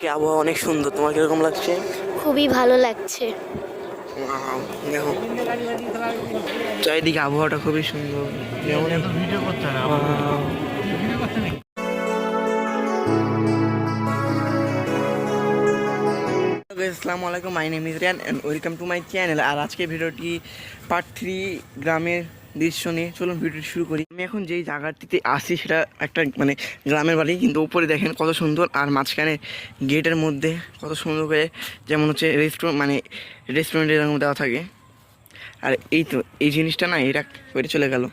কি আবহাওয়া অনেক সুন্দর? তোমার কীরকম লাগছে? খুবই ভালো লাগছে। দেখো। চারিদিকে আবহাওয়াটা খুবই সুন্দর। যেমন ভিডিও করতে আসসালামু আলাইকুম। My name is Riyan and welcome to my channel আর আজকে ভিডিওটি পার্ট থ্রি গ্রামের দৃশ্য নিয়ে চলুন ভিডিওটি শুরু করি। আমি এখন যেই জায়গাটিতে আসি সেটা একটা মানে গ্রামের বাড়ি, কিন্তু উপরে দেখেন কত সুন্দর আর মাঝখানে গেটের মধ্যে কত সুন্দর করে যেমন হচ্ছে রেস্টুরেন্ট মানে রেস্টুরেন্টের এরকম দেওয়া থাকে। আর এই তো, এই জিনিসটা না, এটা ওইটা চলে গেল।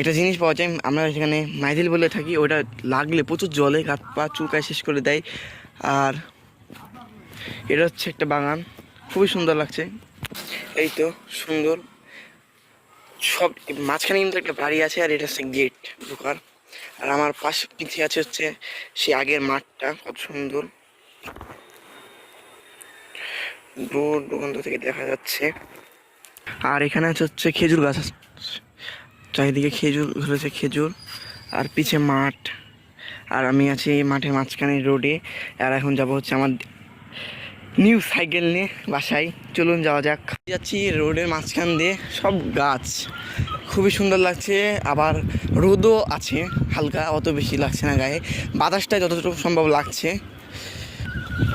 একটা জিনিস পাওয়া যায়, আমরা সেখানে মাইদিল বলে থাকি, ওটা লাগলে প্রচুর জলে গাত পা চুলকায় শেষ করে দেয়। আর এটা হচ্ছে একটা বাগান, খুবই সুন্দর লাগছে। এই তো, সুন্দর। সব মাঝখানে কিন্তু একটা বাড়ি আছে আর এটা হচ্ছে গেট ঢোকার। আর আমার পাশে পিছিয়ে আছে হচ্ছে সে আগের মাঠটা, কত সুন্দর। দূর দূরান্ত থেকে দেখা যাচ্ছে। আর এখানে আছে হচ্ছে খেজুর গাছ আছে। চারিদিকে খেজুর, ধরেছে খেজুর। আর পিছে মাঠ। আর আমি আছি এই মাঠের মাঝখানে রোডে আর এখন যাব হচ্ছে আমার নিউ সাইকেল নিয়ে বাসায়। চলুন যাওয়া যাক। যাচ্ছি রোডের মাঝখান দিয়ে সব গাছ। খুবই সুন্দর লাগছে, আবার রোদও আছে, হালকা, অত বেশি লাগছে না গায়ে। বাতাসটা যতটুকু সম্ভব লাগছে,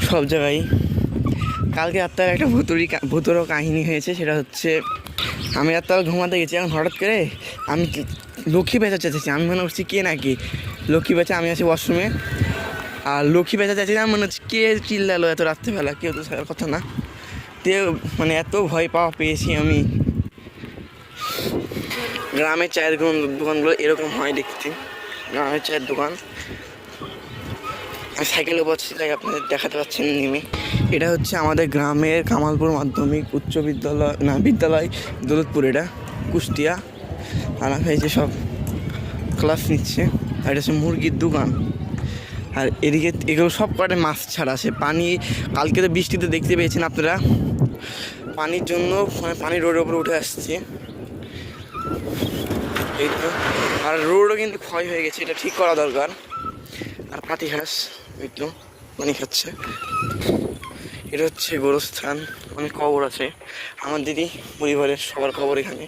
সব জায়গায়। কালকে রাত্রে একটা ভুতুরি কা- ভুতুরো কাহিনী হয়েছে, সেটা হচ্ছে, আমি রাত্রে ঘুমাতে গেছি এখন হঠাৎ করে, আমি লক্ষ্মী বেচা চেয়েছি আমি মনে করছি কে নাকি? লক্ষ্মী বেচা, আমি আছি ওয়াশরুমে আর লক্ষ্মী চাইছি না, মনে হচ্ছে কে চিল্লালো এত রাত্রেবেলা? কেউ তো থাকার কথা না। তে মানে এত ভয় পাওয়া পেয়েছি আমি। গ্রামের চায়ের দোকানগুলো এরকম হয় দেখতে। গ্রামের চায়ের দোকান। সাইকেলে বসছি তাই আপনাদের দেখাতে পাচ্ছেন নেমে। এটা হচ্ছে আমাদের গ্রামের কামালপুর মাধ্যমিক উচ্চ বিদ্যালয়, না, বিদ্যালয়, দৌলতপুর এটা, কুষ্টিয়া। আর আমি যে সব ক্লাস নিচ্ছে, আর এটা হচ্ছে মুরগির দোকান। আর এদিকে এগুলো সব কটা মাছ ছাড়া আছে। পানি, কালকে তো বৃষ্টিতে দেখতে পেয়েছেন আপনারা। পানির জন্য মানে পানি রোডের উপরে উঠে আসছে। এই তো। আর রোডও কিন্তু ক্ষয় হয়ে গেছে, এটা ঠিক করা দরকার। আর পাতি হাঁস এই তো, পানি খাচ্ছে। এটা হচ্ছে গোরস্থান, অনেক কবর আছে। আমার দিদি, পরিবারের সবার কবর এখানে।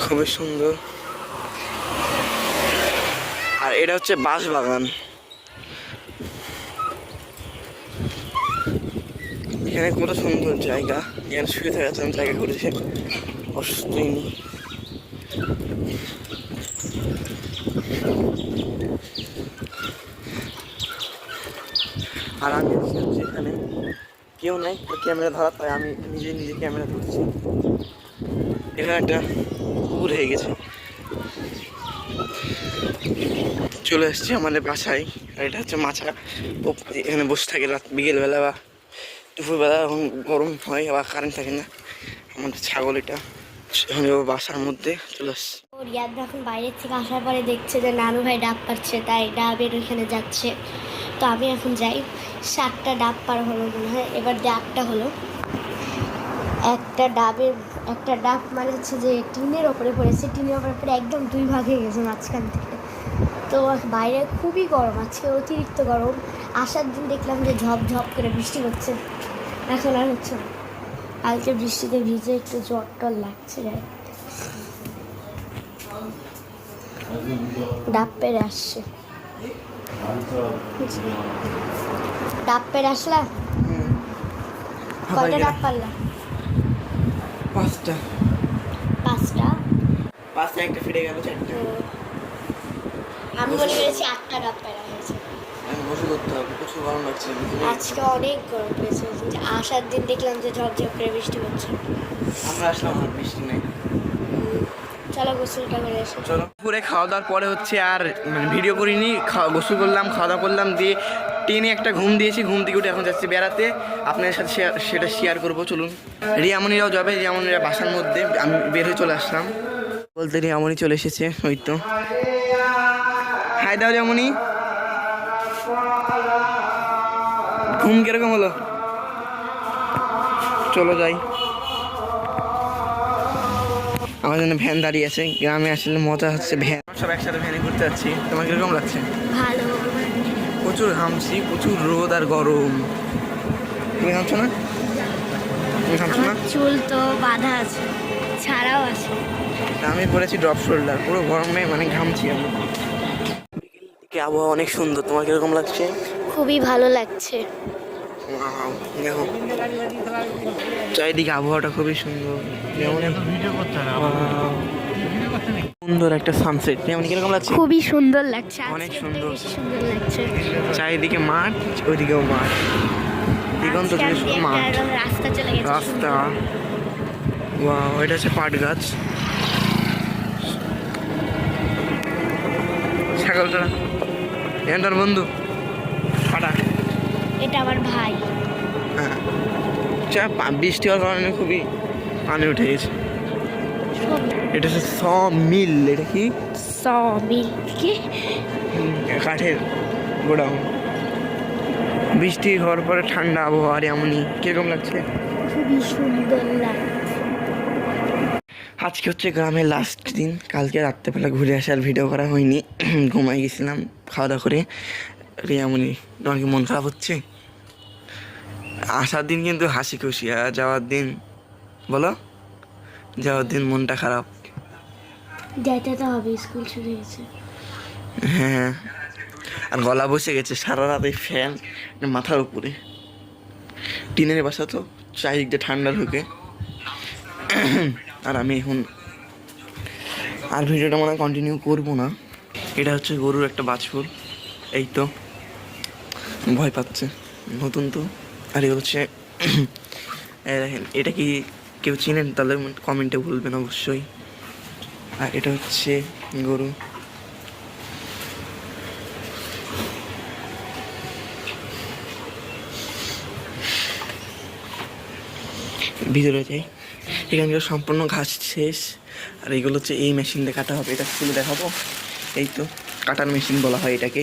খুবই সুন্দর। আর এটা হচ্ছে বাঁশ বাগান। এখানে কত সুন্দর জায়গা। এখানে শুয়ে থাকার জন্য জায়গা করেছে। অসুস্থ আর আমি হচ্ছে এখানে। কেউ নাই ক্যামেরা ধরা, তাই আমি নিজে নিজে ক্যামেরা ধরছি। এখানে একটা পুকুর হয়ে গেছে। চলে এসেছি আমাদের বাসায়। আর এটা হচ্ছে মাছা। এখানে বসে থাকে রাত, বিকেলবেলা বা দুপুরবেলা, এখন গরম হয় বা কারেন্ট থাকে না। আমাদের ছাগল এটা। এখন বাসার মধ্যে, চলে আসছে। রিয়াদ যখন বাইরের থেকে আসার পরে দেখছে যে নানু ভাই ডাব পাচ্ছে তাই ডাবের ওইখানে যাচ্ছে। তো আমি এখন যাই। সাতটা ডাব পার হলো মনে হয়, এবার ডাবটা হলো। একটা ডাবের একটা ডাব মানে হচ্ছে যে টিনের ওপরে পড়েছে টিনের ওপরে পড়ে একদম দুই ভাগ হয়ে গেছে মাঝখান থেকে। তো বাইরে খুবই গরম আজকে অতিরিক্ত গরম। আসার দিন দেখলাম যে ঝপ ঝপ করে বৃষ্টি হচ্ছে। এখন আর হচ্ছে না। কালকে বৃষ্টিতে ভিজে একটু জ্বর টর লাগছে গায়ে ডাব পেরে আসছে। ডাব পেরে আসলা? কয়টা ডাব পারলা? পাঁচটা। পাঁচটা? পাঁচটা একটা ফিরে গেল চারটে। আমি মনে করেছি আটটা ডাব পেরা হয়েছে। আমি করতে হবে প্রচুর গরম লাগছে আজকে অনেক গরম আসার দিন দেখলাম যে করে বৃষ্টি হচ্ছে। আমরা আসলাম আর বৃষ্টি নেই। চলো গোসলটা করে চলো। খাওয়া দাওয়ার পরে হচ্ছে আর মানে ভিডিও করিনি খাওয়া গোসল করলাম খাওয়া দাওয়া করলাম দিয়ে টেনে একটা ঘুম দিয়েছি, ঘুম থেকে উঠে এখন যাচ্ছি বেড়াতে। আপনাদের সাথে সেটা শেয়ার করব, চলুন। রিয়ামনিরাও যাবে রিয়ামনিরা বাসার মধ্যে, আমি বের হয়ে চলে আসলাম। বলতে রিয়ামনি চলে এসেছে, ওই তো। হাই দাও রিয়ামনি ঘুম কীরকম হলো? চলো যাই। আমার জন্য ভ্যান দাঁড়িয়ে আছে, গ্রামে আসলে মজা হচ্ছে, ভ্যান। সব একসাথে ভ্যানে ঘুরতে যাচ্ছি, তোমার কীরকম লাগছে? ভালো। প্রচুর ঘামছি প্রচুর রোদ আর গরম। তুমি ঘামছো না? তুমি ঘামছো না? চুল তো বাঁধা আছে ছাড়াও আছে। আমি পরেছি ড্রপ শোল্ডার পুরো গরমে মানে ঘামছি আমি। আবহাওয়া অনেক সুন্দর তোমার কীরকম লাগছে? খুবই ভালো লাগছে। দেখো। চারিদিকে আবহাওয়াটা খুবই সুন্দর। যেমন এত ভিডিও করছে সুন্দর একটা সানসেট যেমন কীরকম লাগছে? খুবই সুন্দর লাগছে। অনেক সুন্দর। সুন্দর লাগছে। চারিদিকে মাঠ ওইদিকেও মাঠ। দিগন্ত আজকে জুড়ে শুধু মাঠ। রাস্তা চলে গেছে রাস্তা। ওয়াও এটা হচ্ছে পাট গাছ। ছাগলটা এটা তোর বন্ধু। পাটা। এটা আমার ভাই। হ্যাঁ। চা বৃষ্টি হওয়ার কারণে খুবই পানি উঠে গেছে। এটা হচ্ছে স মিল এটা কি? সবিল কি? কাঠের গোডাউন। বৃষ্টি হওয়ার পরে ঠান্ডা আবহাওয়া এমনই কীরকম লাগছে? খুবই সুন্দর লাগছে। আজকে হচ্ছে গ্রামের লাস্ট দিন। কালকে রাত্রেবেলা ঘুরে আসার ভিডিও করা হয়নি। ঘুমাই গেছিলাম খাওয়া দাওয়া করে। রিয়ামনি তোমার কি মন খারাপ হচ্ছে? আসার দিন কিন্তু হাসি খুশি আর যাওয়ার দিন বলো? যাওয়ার দিন মনটা খারাপ। যাইতে তো হবে, স্কুল শুরু হয়েছে। হ্যাঁ। আর গলা বসে গেছে, সারা রাত এই ফ্যান মাথার উপরে। টিনের বাসা তো, চারিদিকটা ঠান্ডা ঢুকে। আর আমি এখন আর ভিডিওটা মনে কন্টিনিউ করব না। এটা হচ্ছে গরুর একটা বাছুর, এই তো। ভয় পাচ্ছে, নতুন তো। আর এগুলো হচ্ছে দেখেন, এটা কি কেউ চিনেন? তাহলে কমেন্টে বলবেন অবশ্যই। আর এটা হচ্ছে গরু। ভিতরে যাই। এখানকার সম্পূর্ণ ঘাস শেষ। আর এগুলো হচ্ছে এই মেশিন দিয়ে কাটা হবে। এটা খুলে দেখাবো। এই তো, কাটার মেশিন বলা হয় এটাকে।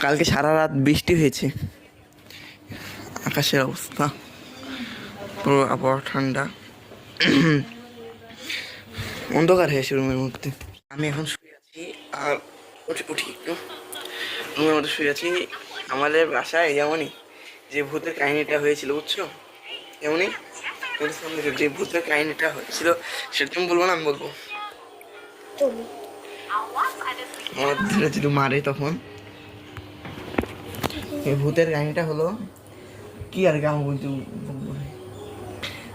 কালকে সারা রাত বৃষ্টি হয়েছে। আকাশের অবস্থা পুরো আবহাওয়া ঠান্ডা। অন্ধকার হয়েছে রুমের মধ্যে। আমি এখন শুয়ে আছি আর উঠি উঠি একটু। রুমের মধ্যে শুয়ে আছি। আমাদের বাসায় যেমনই যে ভূতের কাহিনীটা হয়েছিল বুঝছ? এমনই যে ভূতের কাহিনীটা হয়েছিল সেটা তুমি বলব না আমি বলব? আমার যদি মারে তখন। এই ভূতের কাহিনীটা হলো কি আর কেমন বলতে বলব?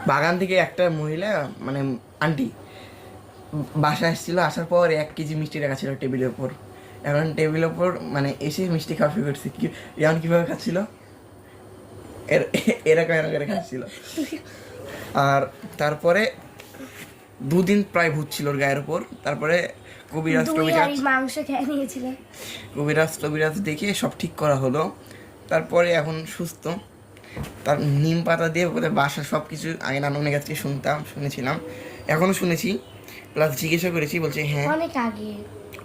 বাগান থেকে একটা মহিলা মানে আন্টি বাসা এসেছিল আসার পর এক কেজি মিষ্টি রাখা ছিল টেবিলের ওপর এখন টেবিলের ওপর মানে এসে মিষ্টি খাওয়া শুরু করছে। কি এমন কীভাবে খাচ্ছিল? এর- এরকম এরকম করে খাচ্ছিল। আর তারপরে দুদিন প্রায় ভূত ছিল ওর গায়ের ওপর তারপরে কবিরাজ টবিরাজ মাংস খেয়ে নিয়েছিলেন কবিরাজ টবিরাজ দেখে সব ঠিক করা হলো। তারপরে এখন সুস্থ। তার নিম পাতা দিয়ে বাসা সব কিছু আগে নানুনের কাছ থেকে শুনতাম শুনেছিলাম। এখনও শুনেছি। প্লাস জিজ্ঞাসা করেছি বলছে হ্যাঁ। অনেক আগে।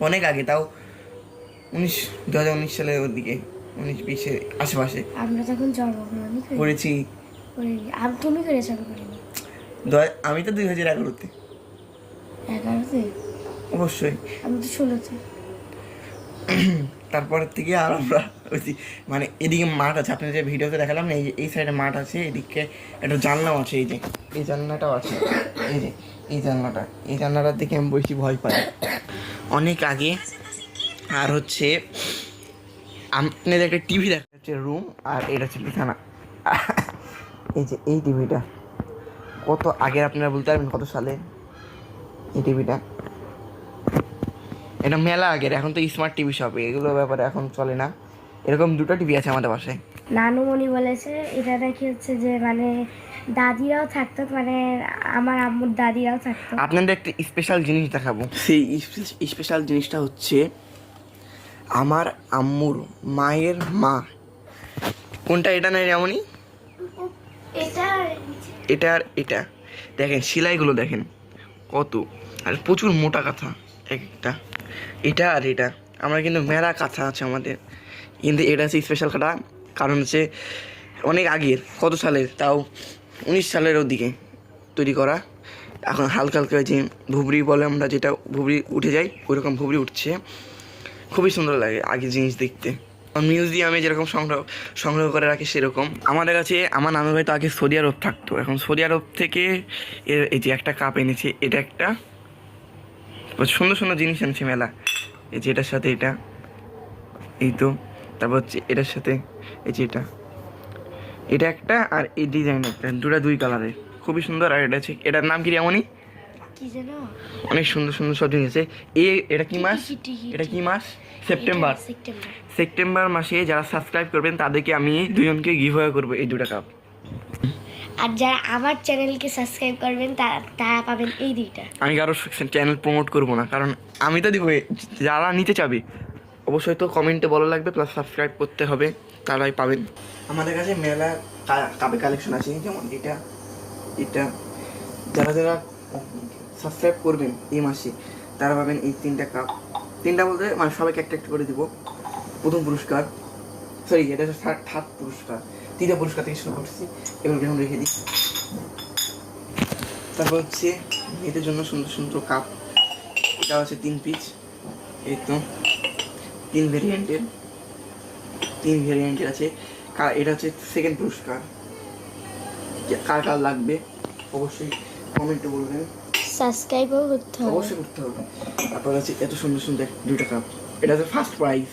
অনেক আগে তাও উনিশ দু হাজার উনিশ সালের ওর দিকে উনিশ বিশের আশেপাশে। আমরা তখন জন্মগ্রহণ করি করেছি। আমি তুমি করেছ আমি করিনি? আমি তো দুই হাজার এগারোতে। এগারোতে? অবশ্যই। আমি তো ষোলোতে। তারপরের থেকে আর আমরা ওই মানে এদিকে মাঠ আছে আপনি যে ভিডিওতে দেখালাম না, এই যে, এই সাইডে মাঠ আছে, এদিকে একটা জানলাও আছে, এই যে, এই জানলাটাও আছে, এই যে, এই জানলাটা, এই জানলাটার দিকে আমি বেশি ভয় পাই। অনেক আগে, আর হচ্ছে, আপনাদের একটা টিভি দেখা হচ্ছে রুম আর এটা হচ্ছে বিছানা। এই যে, এই টিভিটা কত আগে আপনারা বলতে পারবেন কত সালে এই টিভিটা এটা মেলা আগের এখন তো স্মার্ট টিভি সব এগুলো ব্যাপারে এখন চলে না। এরকম দুটো টিভি আছে আমাদের পাশে। নানুমণি বলেছে এটা নাকি হচ্ছে যে মানে দাদিরাও থাকতো মানে আমার আম্মুর দাদিরাও থাকতো। আপনাদের একটা স্পেশাল জিনিস দেখাবো। সেই স্পেশাল জিনিসটা হচ্ছে আমার আম্মুর মায়ের মা। কোনটা এটা নয় এমনই এটা এটা আর এটা। দেখেন সেলাইগুলো দেখেন কত। আর প্রচুর মোটা কথা এক একটা। এটা আর এটা। আমরা কিন্তু মেলা কাঁথা আছে আমাদের। কিন্তু এটা হচ্ছে স্পেশাল কাটা কারণ হচ্ছে অনেক আগের কত সালের তাও উনিশ সালের ওদিকে তৈরি করা। এখন হালকা হালকা যে ভুবড়ি বলে আমরা যেটা ভুবড়ি উঠে যাই, ওইরকম ভুবড়ি উঠছে। খুবই সুন্দর লাগে আগে জিনিস দেখতে। মিউজিয়ামে যেরকম সংগ্রহ সংগ্রহ করে রাখে সেরকম। আমাদের কাছে, আমার নানু ভাই তো আগে সৌদি আরব থাকতো। এখন সৌদি আরব থেকে এর এই যে একটা কাপ এনেছে, এটা একটা সুন্দর সুন্দর জিনিস আনছে মেলা। এই যে এটার সাথে এটা এই তো তারপর হচ্ছে এটার সাথে এই যে এটা। এটা একটা আর এই ডিজাইন একটা দুটা দুই কালারের। খুবই সুন্দর আর এটা হচ্ছে এটার নাম কি যেন? অনেক সুন্দর সুন্দর সব জিনিস আছে। এ এটা কি মাস? এটা কি মাস? সেপ্টেম্বর। সেপ্টেম্বর। মাসে যারা সাবস্ক্রাইব করবেন তাদেরকে আমি দুজনকে গিভ করব এই দুটা কাপ আর যারা আমার চ্যানেলকে সাবস্ক্রাইব করবেন তারা তারা পাবেন এই দুইটা। আমি কারও চ্যানেল প্রমোট করব না কারণ আমি তো দিব যারা নিতে চাবে অবশ্যই তো কমেন্টে বলা লাগবে প্লাস সাবস্ক্রাইব করতে হবে তারাই পাবেন। আমাদের কাছে মেলা কাপে কালেকশন আছে যেমন এটা এটা। যারা যারা সাবস্ক্রাইব করবেন এই মাসে তারা পাবেন এই তিনটা কাপ তিনটা বলতে মানে সবাইকে একটা একটা করে দিব। প্রথম পুরস্কার সরি এটা থার্ড পুরস্কার। তিনটা পুরস্কার থেকে শুরু করছি এগুলোকে এখন রেখে দিই তারপর হচ্ছে মেয়েদের জন্য সুন্দর সুন্দর কাপ। এটা হচ্ছে তিন পিস এই তো। তিন ভেরিয়েন্টের তিন ভেরিয়েন্টের আছে। এটা হচ্ছে সেকেন্ড পুরস্কার। কার কার লাগবে অবশ্যই কমেন্টে বলবেন। সাবস্ক্রাইবও করতে হবে। অবশ্যই করতে হবে। তারপর হচ্ছে এত সুন্দর সুন্দর দুইটা কাপ এটা হচ্ছে ফার্স্ট প্রাইজ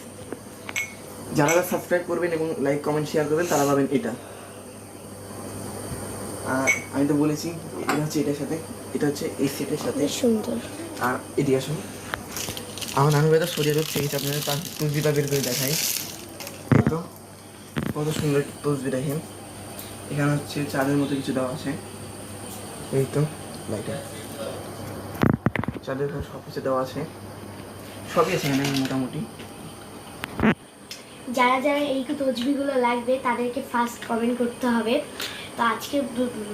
যারা সাবস্ক্রাইব করবেন এবং লাইক কমেন্ট শেয়ার করবেন তারা পাবেন এটা। আর আমি তো বলেছি এটা হচ্ছে এটার সাথে এটা হচ্ছে এই সেটের সাথে। সুন্দর। আর এদিকে আসুন। আমার নানু ভাই তো সরিয়ে রোগ আপনাদের তার তসবিটা বের করে দেখাই। তো কত সুন্দর তসবি দেখেন এখানে হচ্ছে চাঁদের মতো কিছু দেওয়া আছে। এই তো লাইটার চাঁদের সব কিছু দেওয়া আছে। সবই আছে এখানে মোটামুটি। যারা যারা এই তজবিগুলো লাগবে, তাদেরকে ফার্স্ট কমেন্ট করতে হবে। তো আজকে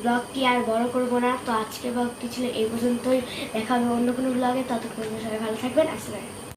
ব্লগটি আর বড় করব না। তো আজকে ব্লগটি ছিল এই পর্যন্তই। দেখা হবে অন্য কোনো ব্লগে ততক্ষণ সবাই ভালো থাকবেন। আসলে